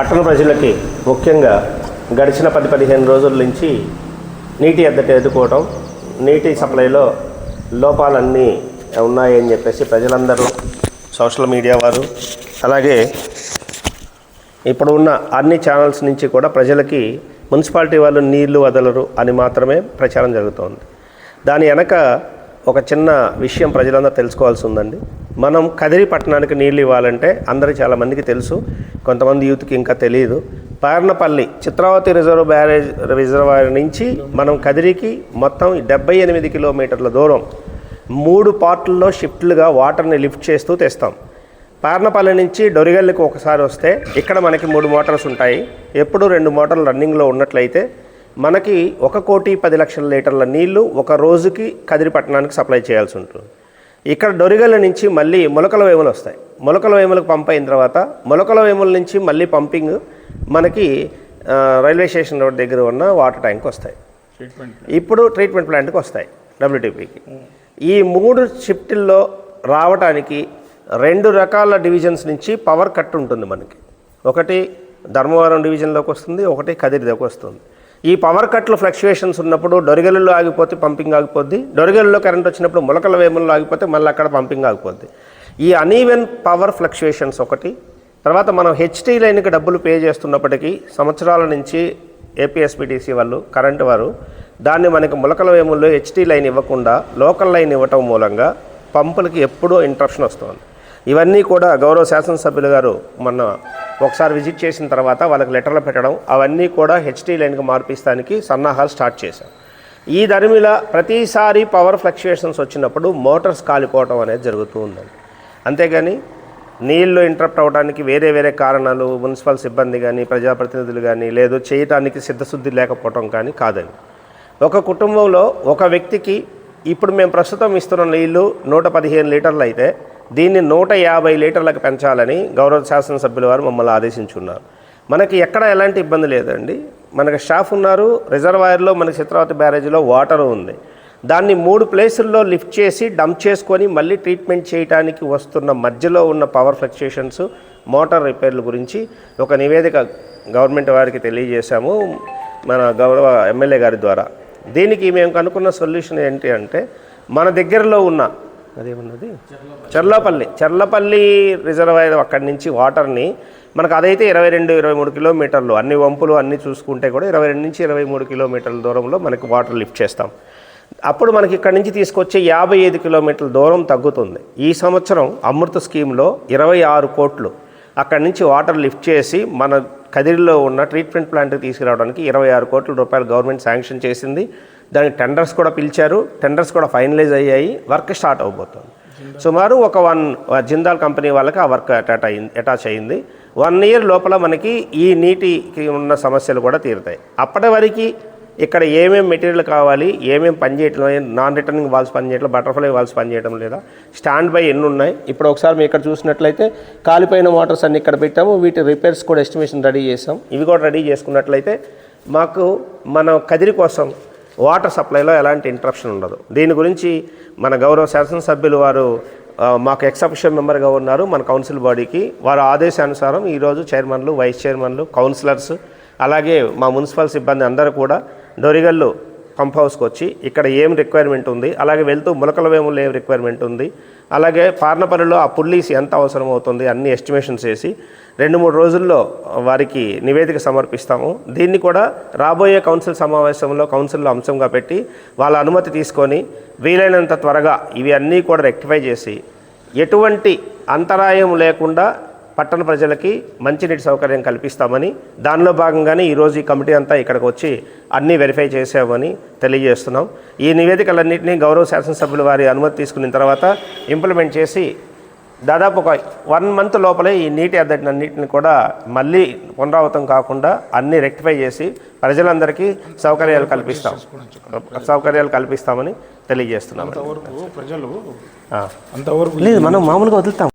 పట్టణ ప్రజలకి ముఖ్యంగా గడిచిన పది పదిహేను రోజుల నుంచి నీటి ఎద్దటి ఎదుర్కోవటం నీటి సప్లైలో లోపాలన్నీ ఉన్నాయని చెప్పేసి ప్రజలందరూ సోషల్ మీడియా వారు అలాగే ఇప్పుడు ఉన్న అన్ని ఛానల్స్ నుంచి కూడా ప్రజలకి మున్సిపాలిటీ వాళ్ళు నీళ్ళు వదలరు అని మాత్రమే ప్రచారం జరుగుతోంది. దాని వెనక ఒక చిన్న విషయం ప్రజలందరూ తెలుసుకోవాల్సి ఉందండి. మనం కదిరి పట్టణానికి నీళ్ళు ఇవ్వాలంటే అందరూ చాలామందికి తెలుసు కొంతమంది యూత్కి ఇంకా తెలియదు Parnapalli Chitravathi reserve barrage reservoir నుంచి మనం కదిరికి మొత్తం డెబ్బై ఎనిమిది కిలోమీటర్ల దూరం మూడు పార్ట్లలో షిఫ్ట్లుగా వాటర్ని లిఫ్ట్ చేస్తూ తెస్తాం. పార్నపల్లి నుంచి డొరిగల్లికి ఒకసారి వస్తే ఇక్కడ మనకి మూడు మోటార్స్ ఉంటాయి. ఎప్పుడు రెండు మోటార్లు రన్నింగ్లో ఉన్నట్లయితే మనకి ఒక కోటి పది లక్షల లీటర్ల నీళ్ళు ఒక రోజుకి కదిరి పట్టణానికి సప్లై చేయాల్సి ఉంటుంది. ఇక్కడ డొరిగల్ల నుంచి మళ్ళీ మొలకల వేములు వస్తాయి. మొలకల వేములకు పంప్ అయిన తర్వాత మొలకల వేముల నుంచి మళ్ళీ పంపింగ్ మనకి రైల్వే స్టేషన్ రోడ్ దగ్గర ఉన్న వాటర్ ట్యాంక్ వస్తాయి. ఇప్పుడు ట్రీట్మెంట్ ప్లాంట్కి వస్తాయి డబ్ల్యూటీపీకి. ఈ మూడు షిఫ్టుల్లో రావడానికి రెండు రకాల డివిజన్స్ నుంచి పవర్ కట్ ఉంటుంది మనకి. ఒకటి ధర్మవరం డివిజన్లోకి వస్తుంది ఒకటి కదిరిలోకి వస్తుంది. ఈ పవర్ కట్లు ఫ్లక్చుయేషన్స్ ఉన్నప్పుడు డొరిగలలో ఆగిపోతే పంపింగ్ ఆగిపోద్ది డొరిగలలో కరెంట్ వచ్చినప్పుడు మొలకల వేముల్లో ఆగిపోతే మళ్ళీ అక్కడ పంపింగ్ ఆగిపోద్ది. ఈ అనీవెన్ పవర్ ఫ్లక్చుయేషన్స్ ఒకటి తర్వాత మనం హెచ్టీ లైన్కి డబ్బులు పే చేస్తున్నప్పటికీ సంవత్సరాల నుంచి ఏపీఎస్పీటీసీ వాళ్ళు కరెంటు వారు దాన్ని మనకి మొలకల వేముల్లో హెచ్టీ లైన్ ఇవ్వకుండా లోకల్ లైన్ ఇవ్వటం మూలంగా పంపులకి ఎప్పుడూ ఇంట్రప్షన్ వస్తుంది. ఇవన్నీ కూడా గౌరవ శాసనసభ్యులు గారు మొన్న ఒకసారి విజిట్ చేసిన తర్వాత వాళ్ళకి లెటర్లు పెట్టడం అవన్నీ కూడా హెచ్టీ లైన్కి మార్పిస్తానికి సన్నాహాలు స్టార్ట్ చేశాం ఈ దరిమిల ప్రతిసారి పవర్ ఫ్లక్చుయేషన్స్ వచ్చినప్పుడు మోటార్స్ కాలిపోవటం అనేది జరుగుతూ ఉందండి. అంతేగాని నీళ్ళు ఇంటరప్ట్ అవ్వడానికి వేరే వేరే కారణాలు మున్సిపల్ సిబ్బంది కానీ ప్రజాప్రతినిధులు కానీ లేదు చేయటానికి సిద్ధశుద్ధి లేకపోవటం కానీ కాదండి. ఒక కుటుంబంలో ఒక వ్యక్తికి ఇప్పుడు మేము ప్రస్తుతం ఇస్తున్న నీళ్ళు నూట పదిహేను లీటర్లు అయితే దీన్ని నూట యాభై లీటర్లకు పెంచాలని గౌరవ శాసనసభ్యుల వారు మమ్మల్ని ఆదేశించున్నారు. మనకి ఎక్కడ ఎలాంటి ఇబ్బంది లేదండి. మనకి స్టాఫ్ ఉన్నారు రిజర్వాయర్లో మనకి చిత్రావతి బ్యారేజీలో వాటర్ ఉంది. దాన్ని మూడు ప్లేసుల్లో లిఫ్ట్ చేసి డంప్ చేసుకొని మళ్ళీ ట్రీట్మెంట్ చేయడానికి వస్తున్న మధ్యలో ఉన్న పవర్ ఫ్లక్చుయేషన్స్ మోటార్ రిపేర్ల గురించి ఒక నివేదిక గవర్నమెంట్ వారికి తెలియజేశాము మన గౌరవ ఎమ్మెల్యే గారి ద్వారా. దీనికి మేము కనుక్కున్న సొల్యూషన్ ఏంటి అంటే మన దగ్గరలో ఉన్న అదేమన్నది? చర్లపల్లి. చర్లపల్లి రిజర్వాయర్ అక్కడి నుంచి వాటర్ని మనకు అదైతే ఇరవై రెండు ఇరవై మూడు కిలోమీటర్లు. అన్ని వంపులు అన్ని చూసుకుంటే కూడా ఇరవై రెండు నుంచి ఇరవై మూడు కిలోమీటర్ల దూరంలో మనకి వాటర్ లిఫ్ట్ చేస్తాం. అప్పుడు మనకి ఇక్కడి నుంచి తీసుకొచ్చే యాభై ఐదు కిలోమీటర్ల దూరం తగ్గుతుంది. ఈ సంవత్సరం అమృత స్కీమ్లో ఇరవై ఆరు కోట్లు అక్కడి నుంచి వాటర్ లిఫ్ట్ చేసి మన కదిరిలో ఉన్న ట్రీట్మెంట్ ప్లాంట్కి తీసుకురావడానికి ఇరవై ఆరు కోట్ల రూపాయలు గవర్నమెంట్ శాంక్షన్ చేసింది. దానికి టెండర్స్ కూడా పిలిచారు టెండర్స్ కూడా ఫైనలైజ్ అయ్యాయి వర్క్ స్టార్ట్ అవబోతుంది. సుమారు ఒక వన్ జిందాల్ కంపెనీ వాళ్ళకి ఆ వర్క్ అటాచ్ అయింది అటాచ్ అయింది వన్ ఇయర్ లోపల మనకి ఈ నీటికి ఉన్న సమస్యలు కూడా తీరుతాయి. అప్పటి వరకు ఇక్కడ ఏమేమి మెటీరియల్ కావాలి ఏమేమి పనిచేయటం నాన్ రిటర్నింగ్ వాల్స్ పనిచేయటం బటర్ఫ్లై వాల్స్ పనిచేయటం లేదా స్టాండ్ బై ఎన్ని ఉన్నాయి. ఇప్పుడు ఒకసారి మేము ఇక్కడ చూసినట్లయితే కాలిపోయిన మోటార్స్ అన్ని ఇక్కడ పెట్టాము వీటి రిపేర్స్ కూడా ఎస్టిమేషన్ రెడీ చేసాం ఇవి కూడా రెడీ చేసుకున్నట్లయితే మాకు మన కదిరి కోసం వాటర్ సప్లైలో ఎలాంటి ఇంటరప్షన్ ఉండదు. దీని గురించి మన గౌరవ శాసనసభ్యులు వారు మాకు ఎక్సెప్షన్ మెంబర్గా ఉన్నారు. మన కౌన్సిల్ బాడీకి వారి ఆదేశానుసారం ఈరోజు చైర్మన్లు వైస్ చైర్మన్లు కౌన్సిలర్స్ అలాగే మా మున్సిపల్ సిబ్బంది అందరూ కూడా డొరిగల్లు పంప్ హౌస్కి వచ్చి ఇక్కడ ఏం రిక్వైర్మెంట్ ఉంది? అలాగే వెళ్తూ ములకల వేములు ఏం రిక్వైర్మెంట్ ఉంది? అలాగే పార్నపల్లిలో ఆ పుల్లీస్ ఎంత అవసరం అవుతుంది అన్ని ఎస్టిమేషన్స్ వేసి రెండు మూడు రోజుల్లో వారికి నివేదిక సమర్పిస్తాము. దీన్ని కూడా రాబోయే కౌన్సిల్ సమావేశంలో కౌన్సిల్లో అంశంగా పెట్టి వాళ్ళ అనుమతి తీసుకొని వీలైనంత త్వరగా ఇవి అన్నీ కూడా రెక్టిఫై చేసి ఎటువంటి అంతరాయం లేకుండా పట్టణ ప్రజలకి మంచినీటి సౌకర్యం కల్పిస్తామని దానిలో భాగంగానే ఈరోజు ఈ కమిటీ అంతా ఇక్కడికి వచ్చి అన్నీ వెరిఫై చేసామని తెలియజేస్తున్నాం. ఈ నివేదికలన్నింటినీ గౌరవ శాసనసభ్యుల వారి అనుమతి తీసుకున్న తర్వాత ఇంప్లిమెంట్ చేసి దాదాపు ఒక వన్ మంత్ లోపలే ఈ నీటి అన్నింటిని కూడా మళ్ళీ పునరావృతం కాకుండా అన్నీ రెక్టిఫై చేసి ప్రజలందరికీ సౌకర్యాలు కల్పిస్తాం. సౌకర్యాలు కల్పిస్తామని తెలియజేస్తున్నాం ప్రజలు. అంతవరకు లేదు మనం మామూలుగా వదులుతాం.